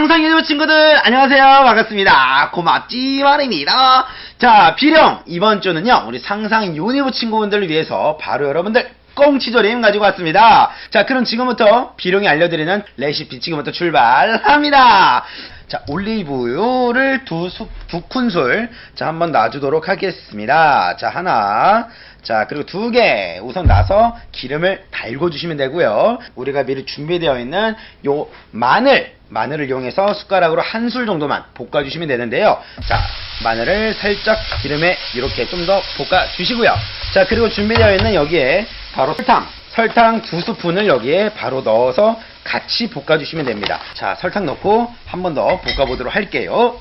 상상 유튜브 친구들 안녕하세요. 반갑습니다. 고맙지만입니다. 자 비령 이번 주는요 우리 상상 유니브 친구분들을 위해서 바로 여러분들 꽁치조림 가지고 왔습니다. 자 그럼 지금부터 비룡이 알려드리는 레시피 지금부터 출발합니다. 자 올리브유를 두, 수, 두 큰술 자 한번 놔주도록 하겠습니다. 자 하나 자 그리고 두 개 우선 놔서 기름을 달궈 주시면 되고요. 우리가 미리 준비되어 있는 요 마늘 마늘을 이용해서 숟가락으로 한 술 정도만 볶아 주시면 되는데요. 자 마늘을 살짝 기름에 이렇게 좀 더 볶아 주시고요. 자 그리고 준비되어 있는 여기에 바로 설탕. 설탕 두 스푼을 여기에 바로 넣어서 같이 볶아 주시면 됩니다. 자 설탕 넣고 한 번 더 볶아 보도록 할게요.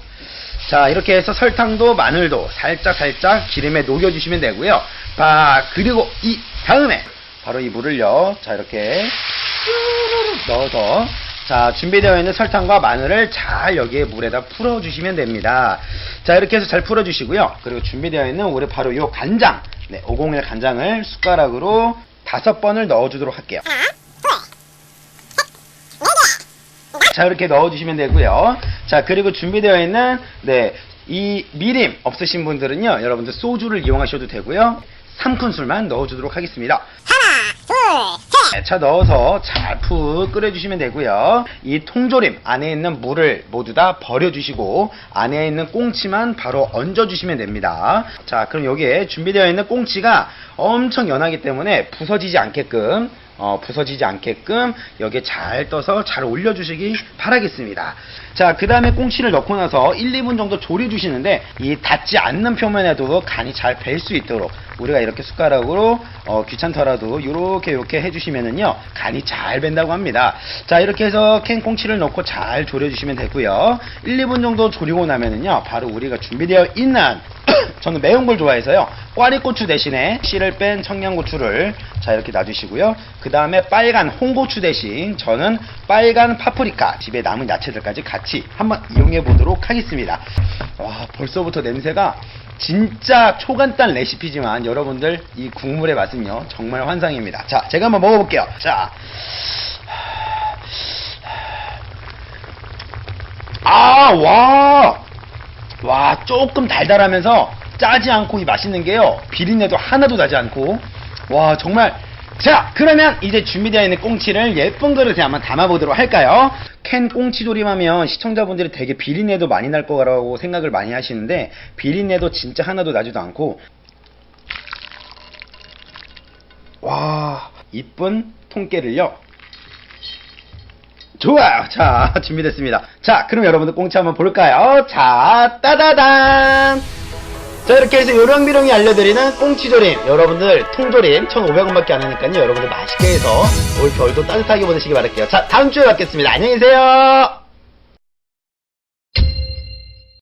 자 이렇게 해서 설탕도 마늘도 살짝 살짝 기름에 녹여 주시면 되고요. 자 그리고 이 다음에 바로 이 물을요. 자 이렇게 넣어서 자 준비되어 있는 설탕과 마늘을 잘 여기에 물에다 풀어 주시면 됩니다. 자 이렇게 해서 잘 풀어 주시고요. 그리고 준비되어 있는 우리 바로 요 간장. 네 501 간장을 숟가락으로 다섯 번을 넣어 주도록 할게요. 자 이렇게 넣어주시면 되고요. 자 그리고 준비되어 있는 네 이 미림 없으신 분들은요 여러분들 소주를 이용하셔도 되고요. 3큰술만 넣어주도록 하겠습니다 네, 자 넣어서 잘 푹 끓여주시면 되고요. 이 통조림 안에 있는 물을 모두 다 버려주시고 안에 있는 꽁치만 바로 얹어주시면 됩니다. 자 그럼 여기에 준비되어 있는 꽁치가 엄청 연하기 때문에 부서지지 않게끔 어, 부서지지 않게끔 여기에 잘 떠서 잘 올려주시기 바라겠습니다. 자, 그 다음에 꽁치를 넣고 나서 1, 2분 정도 졸여주시는데 이 닿지 않는 표면에도 간이 잘 뵐 수 있도록 우리가 이렇게 숟가락으로 어, 귀찮더라도 이렇게 이렇게 해주시면은요 간이 잘 밴다고 합니다. 자, 이렇게 해서 캔 꽁치를 넣고 잘 졸여주시면 되고요. 1, 2분 정도 졸이고 나면은요 바로 우리가 준비되어 있는 저는 매운 걸 좋아해서요. 꽈리고추 대신에 씨를 뺀 청양고추를 자 이렇게 놔주시고요. 그 다음에 빨간 홍고추 대신 저는 빨간 파프리카 집에 남은 야채들까지 같이 한번 이용해 보도록 하겠습니다. 와 벌써부터 냄새가 진짜 초간단 레시피지만 여러분들 이 국물의 맛은요 정말 환상입니다. 자 제가 한번 먹어볼게요. 자. 아, 와! 와, 조금 달달하면서 짜지 않고 이 맛있는 게요. 비린내도 하나도 나지 않고. 와, 정말. 자, 그러면 이제 준비되어 있는 꽁치를 예쁜 그릇에 한번 담아보도록 할까요? 캔 꽁치 조림 하면 시청자분들이 되게 비린내도 많이 날 거라고 생각을 많이 하시는데, 비린내도 진짜 하나도 나지도 않고, 와, 이쁜 통깨를요. 좋아요. 자, 준비됐습니다. 자, 그럼 여러분들 꽁치 한번 볼까요? 자, 따다단! 자, 이렇게 해서 요령비령이 알려드리는 꽁치조림. 여러분들 통조림 1,500원밖에 안 하니까요. 여러분들 맛있게 해서 올 겨울도 따뜻하게 보내시기 바랄게요. 자, 다음 주에 뵙겠습니다. 안녕히 계세요!